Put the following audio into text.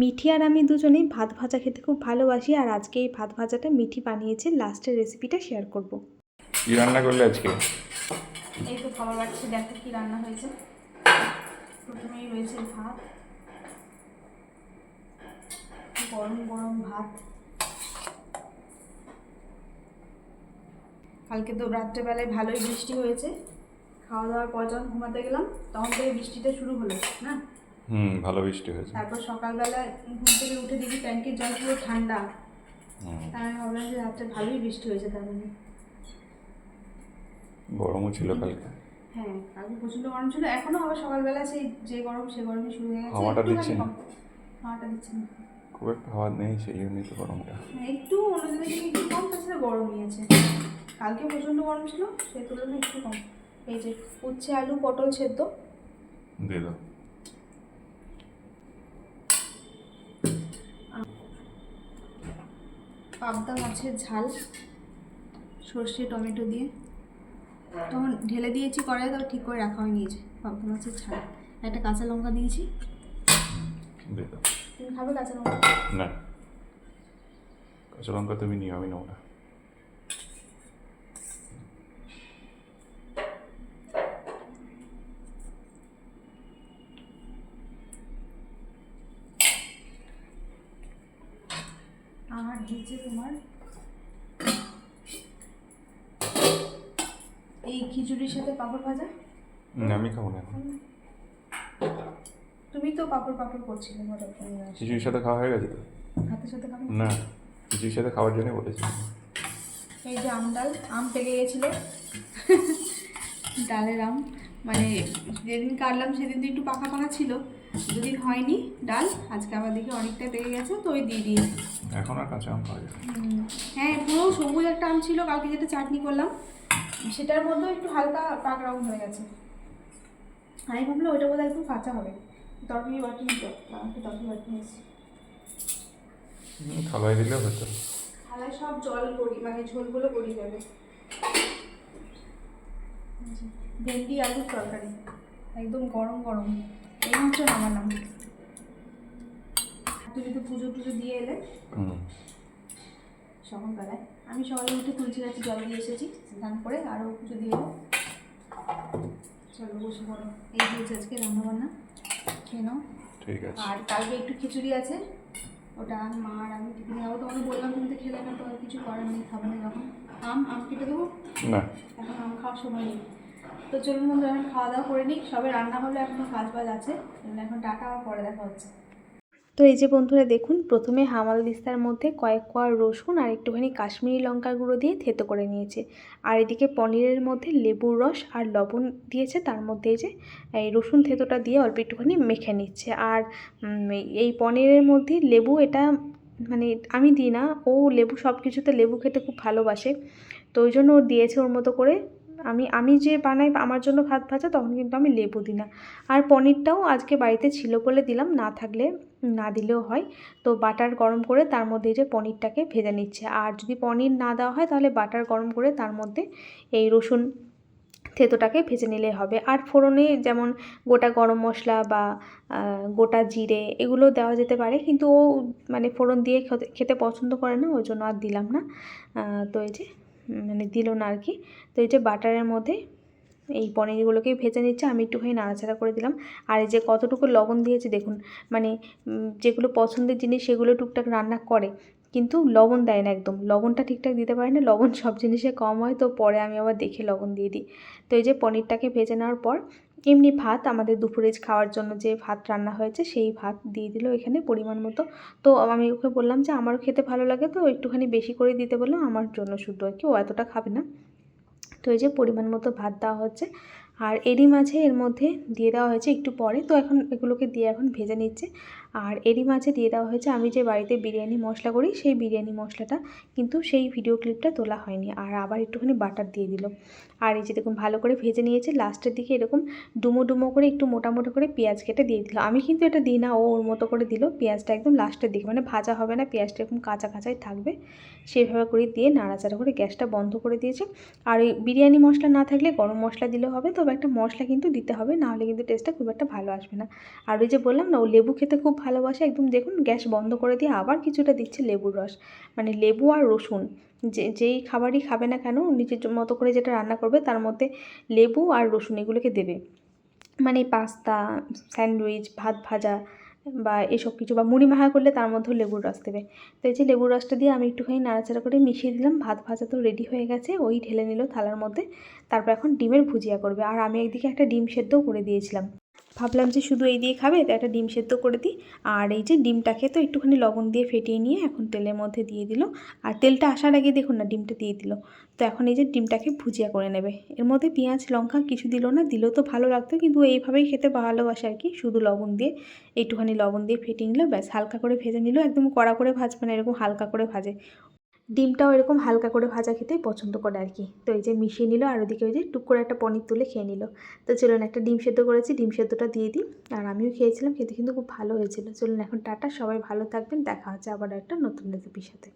মিঠি আর আমি দুজনেই ভাত ভাজা খেতে খুব ভালোবাসি আর আজকে এই ভাত ভাজাটা মিঠি বানিয়েছে। লাস্টের রেসিপিটা শেয়ার করব। কি রান্না করলে আজকে? এই তো খাবার বাড়ছে দেখো কি রান্না হয়েছে। প্রথমেই রয়েছে ভাত। গরম গরম ভাত। কালকে তো রাত্রেবেলায় ভালোই বৃষ্টি হয়েছে। খাওয়া দাওয়ার পর যখন ঘুমাতে গেলাম তখন থেকে বৃষ্টিটা শুরু হলো না? হুম ভালো বৃষ্টি হয়েছে। তারপর সকালবেলা ঘুম থেকে উঠে দেখি ট্যাঙ্কির জল পুরো ঠান্ডা আমি ভাবলাম যে রাত্রে ভালোই বৃষ্টি হয়েছে তার মানে। গরমও ছিল কালকে। হ্যাঁ কালকে প্রচণ্ড গরম ছিল এখনও আবার সকালবেলা সেই যে গরম সে গরমই শুরু হয়ে গেছে। হাওয়াটা দিচ্ছে না? হাওয়াটা দিচ্ছে না খুব একটা হাওয়া নেই সেই জন্যই তো গরমটা। হ্যাঁ, একটু অন্য দিনের থেকে একটু কম তাছাড়া গরমই আছে। কালকে প্রচণ্ড গরম ছিল সেই তুলনায় একটু কম। এই যে উচ্ছে আলু পটল সেদ্ধ। দিয়ে দাও। পাবদা মাছের ঝাল সর্ষে টমেটো দিয়ে। তখন ঢেলে দিয়েছি কড়াই তো ঠিক করে রাখা হয়নি এই যে পাবদা মাছের ঝাল। একটা কাঁচা লঙ্কা দিয়েছি। দিয়ে তুমি খাবে কাঁচা লঙ্কা? না। কাঁচা লঙ্কা তুমি নিও আমি নেব না। আর হচ্ছে তোমার। এই খিচুড়ির সাথে পাঁপড় ভাজা? না, আমি খাব না তুমি তো পাঁপড় পাঁপড় করছিলে খিচুড়ির সাথে খাওয়া হয়ে গেছে তো? হাতের সাথে খাবে? না খিচুড়ির সাথে খাওয়ার জন্যই বলেছি। এই যে আম ডাল আম পেকে গেছিল। ডালের আম মানে যেদিন কাটলাম সেদিন তো একটু পাকা পাকা ছিল দুদিন হয়নি ডাল আজকে আবার দেখি অনেকটাই পেকে গেছে তো ওই দিয়ে দিয়েছি। এখন আর কাঁচা আম না। হুম, হ্যাঁ পুরো সবুজ একটা আম ছিল কালকে যেটা চাটনি করলাম। সেটার মধ্যেও একটু হালকা পাক রাউন্ড হয়ে গেছে। আমি ভাবলাম ওইটা বোধহয় একটু কাঁচা হবে। তরকারি বাটি তরকারি বাটি নিয়েছি। থালায় দিলেও হতো থালায় সব জল গড়ি মানে ঝোলগুলো গড়িয়ে যাবে ভেন্ডি আলুর তরকারি। একদম গরম গরম। এই নামালাম। তুমি তো পুজো টুজো দিয়ে এলে। সকালবেলায় আমি সকালে উঠে তুলসী গাছে জল দিয়ে এসেছি স্নান করে আরও পুজো দিয়ে এলো। চলো বসে পড়ো। এই দিয়েছে আজকে রান্নাবান্না। খেয়ে নাও। ঠিক আছে। আর কালকে একটু খিচুড়ি আছে। ওটা মা আর আমি টিফিনে যাব তোমাকে বললাম তুমি তো খেলে না তোমার কিছু করার নেই খাব না যখন আম আম কেটে দেবো? না। এখন আম খাওয়ার সময় নেই। তো চলুন বন্ধু এখন খাওয়া দাওয়া করে নিই। সবে রান্না হলে এখনও কাজ বাজ আছে। এখন টাকা আবার পরে দেখা হচ্ছে। তো এই যে বন্ধুরা দেখুন, প্রথমে হামাল দিস্তার মধ্যে কয়েক কোয়া রসুন আর একটুখানি কাশ্মীরি লঙ্কার গুঁড়ো দিয়ে থেতো করে নিয়েছে। আর এদিকে পনিরের মধ্যে লেবুর রস আর লবণ দিয়েছে, তার মধ্যে এই যে, এই রসুন থেতোটা দিয়ে অল্প একটুখানি মেখে নিচ্ছে। আর এই পনিরের মধ্যে লেবু এটা মানে আমি দিই না, ও লেবু সব কিছুতে লেবু খেতে খুব ভালোবাসে। তো ওই জন্য ও দিয়েছে ওর মতো করে। আমি আমি যে বানাই আমার জন্য ভাত ভাজা তখন কিন্তু আমি লেবু দিই না। আর পনিরটাও আজকে বাড়িতে ছিল বলে দিলাম, না থাকলে না দিলেও হয়। তো বাটার গরম করে তার মধ্যে যে পনিরটাকে ভেজে নিচ্ছে। আর যদি পনির না দেওয়া হয় তাহলে বাটার গরম করে তার মধ্যে এই রসুন থেতোটাকে ভেজে নিলে হবে। আর ফোড়নে যেমন গোটা গরম মশলা বা গোটা জিরে এগুলো দেওয়া যেতে পারে, কিন্তু ও মানে ফোড়ন দিয়ে খেতে- পছন্দ করে না, ওই জন্য আর দিলাম না। তো এই যে মানে দিল না আর কি। তো এই যে বাটারের মধ্যে এই পনিরগুলোকে ভেজে নিচ্ছে, আমি একটুখানি নাড়াচাড়া করে দিলাম। আর এই যে কতটুকু লবণ দিয়েছে দেখুন মানে যেগুলো পছন্দের জিনিস সেগুলো টুকটাক রান্না করে। কিন্তু লবণ দেয় না একদম। লবণটা ঠিকঠাক দিতে পারে না, লবণ সব জিনিসে কম হয়, তো পরে আমি আবার দেখে লবণ দিয়ে দিই। তো এই যে পনিরটাকে ভেজে নেওয়ার পর, এমনি ভাত আমাদের দুপুরে খাওয়ার জন্য যে ভাত রান্না হয়েছে, সেই ভাত দিয়ে দিল এখানে পরিমাণ মতো। তো আমি ওকে বললাম যে, আমারও খেতে ভালো লাগে, তো একটুখানি বেশি করে দিতে। বললাম আমার জন্য শুদ্ধ আর কি, ও এতটা খাবে না। তো এই যে পরিমাণ মতো ভাত দেওয়া হচ্ছে, আর এরই মাঝে এর মধ্যে দিয়ে দেওয়া হয়েছে একটু পরে। তো এখন এগুলোকে দিয়ে এখন ভেজে নিচ্ছে। আর এরই মাঝে দিয়ে দেওয়া হয়েছে, আমি যে বাড়িতে বিরিয়ানি মশলা করি, সেই বিরিয়ানি মশলাটা কিন্তু সেই ভিডিও ক্লিপটা তোলা হয়নি। আর আবার একটুখানি বাটার দিয়ে দিল। আর এই যে দেখুন, ভালো করে ভেজে নিয়েছে। লাস্টের দিকে এরকম ডুমো ডুমো করে, একটু মোটা মোটা করে পেঁয়াজ কেটে দিয়ে দিল। আমি কিন্তু এটা দিই না, ও ওর মতো করে দিল পেঁয়াজটা একদম লাস্টের দিকে। মানে ভাজা হবে না, পেঁয়াজটা এরকম কাঁচা কাঁচাই থাকবে। সেইভাবে করে দিয়ে নাড়াচাড়া করে গ্যাসটা বন্ধ করে দিয়েছে। আর ওই বিরিয়ানি মশলা না থাকলে গরম মশলা দিলেও হবে, তবে একটা মশলা কিন্তু দিতে হবে নাহলে কিন্তু টেস্টটা খুব একটা ভালো আসবে না। আর ওই যে বললাম না, ও লেবু খেতে খুব ভালোবাসে, একদম দেখুন গ্যাস বন্ধ করে দিয়ে আবার কিছুটা দিচ্ছে লেবুর রস। মানে লেবু আর রসুন, যে, যেই খাবারই খাবে না কেন, নিজের মতো করে যেটা রান্না করবে তার মধ্যে লেবু আর রসুন এগুলোকে দেবে। মানে পাস্তা, স্যান্ডউইচ, ভাত ভাজা বা এসব কিছু বা মুড়ি মাখা করলে তার মধ্যেও লেবুর রস দেবে। তো এই যে লেবুর রসটা দিয়ে আমি একটুখানি নাড়াচাড়া করে মিশিয়ে দিলাম, ভাত ভাজা তো রেডি হয়ে গেছে, ওই ঢেলে নিল থালার মধ্যে, তারপর এখন ডিমের ভুজিয়া করবে। আর আমি একদিকে একটা ডিম সেদ্ধও করে দিয়েছিলাম। ভাবলাম যে শুধু এই দিয়ে খাবে, তো একটা ডিম সেদ্ধ করে দিই। আর এই যে ডিমটাকে তো একটুখানি লবণ দিয়ে ফেটিয়ে নিয়ে এখন তেলের মধ্যে দিয়ে দিল। আর তেলটা আসার আগে দেখুন না, ডিমটা দিয়ে দিল। তো এখন এই যে ডিমটাকে ভুজিয়া করে নেবে। এর মধ্যে পেঁয়াজ, লঙ্কা কিছু দিল না, দিলেও তো ভালো লাগতো। কিন্তু এইভাবেই খেতে ভালোবাসে আর কি, শুধু লবণ দিয়ে। একটুখানি লবণ দিয়ে ফেটিয়ে নিল, ব্যাস হালকা করে ভেজে নিল। একদম কড়া করে ভাজবে না, এরকম হালকা করে ভাজে। ডিমটাও এরকম হালকা করে ভাজা খেতে পছন্দ করে আর কি। তো এই যে মিশিয়ে নিল আর ওদিকে ওই যে টুক করে একটা পনির তুলে খেয়ে নিল। তো চলুন একটা ডিম সেদ্ধ করেছি, ডিম সেদ্ধটা দিয়ে দিই। আর আমিও খেয়েছিলাম, খেতে কিন্তু খুব ভালো হয়েছিল। চলুন এখন টাটা, সবাই ভালো থাকবেন, দেখা হচ্ছে আবার একটা নতুন রেসিপির সাথে।